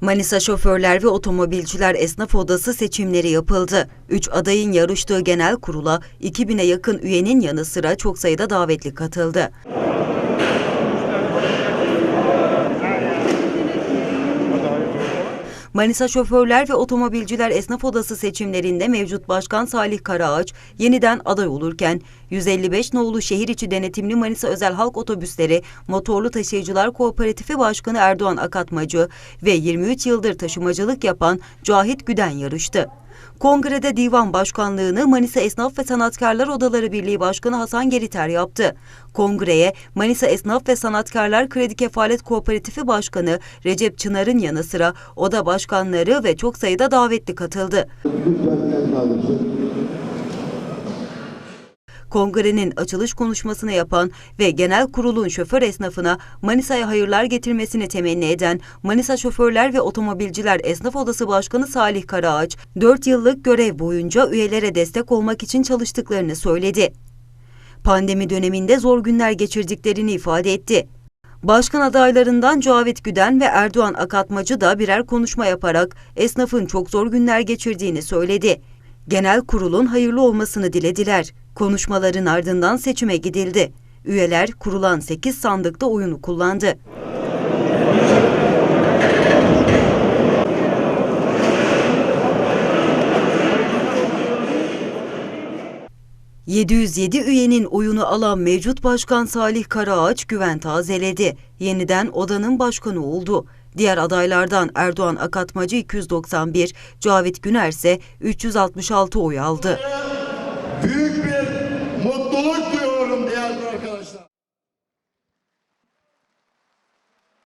Manisa Şoförler ve Otomobilciler Esnaf Odası seçimleri yapıldı. Üç adayın yarıştığı genel kurula 2000'e yakın üyenin yanı sıra çok sayıda davetli katıldı. Manisa Şoförler ve Otomobilciler Esnaf Odası seçimlerinde mevcut başkan Salih Karaağaç yeniden aday olurken 155 nolu şehir içi denetimli Manisa Özel Halk Otobüsleri Motorlu Taşıyıcılar Kooperatifi Başkanı Erdoğan Akatmacı ve 23 yıldır taşımacılık yapan Cahit Güden yarıştı. Kongrede divan başkanlığını Manisa Esnaf ve Sanatkarlar Odaları Birliği Başkanı Hasan Geriter yaptı. Kongreye Manisa Esnaf ve Sanatkarlar Kredi Kefalet Kooperatifi Başkanı Recep Çınar'ın yanı sıra oda başkanları ve çok sayıda davetli katıldı. Lütfen. Kongrenin açılış konuşmasını yapan ve genel kurulun şoför esnafına Manisa'ya hayırlar getirmesini temenni eden Manisa Şoförler ve Otomobilciler Esnaf Odası Başkanı Salih Karaağaç, 4 yıllık görev boyunca üyelere destek olmak için çalıştıklarını söyledi. Pandemi döneminde zor günler geçirdiklerini ifade etti. Başkan adaylarından Cavit Güden ve Erdoğan Akatmacı da birer konuşma yaparak esnafın çok zor günler geçirdiğini söyledi. Genel kurulun hayırlı olmasını dilediler. Konuşmaların ardından seçime gidildi. Üyeler kurulan 8 sandıkta oyunu kullandı. ...707 üyenin oyunu alan mevcut başkan Salih Karaağaç güven tazeledi. Yeniden odanın başkanı oldu. Diğer adaylardan Erdoğan Akatmacı 291, Cavit Güner ise 366 oy aldı. Büyük bir mutluluk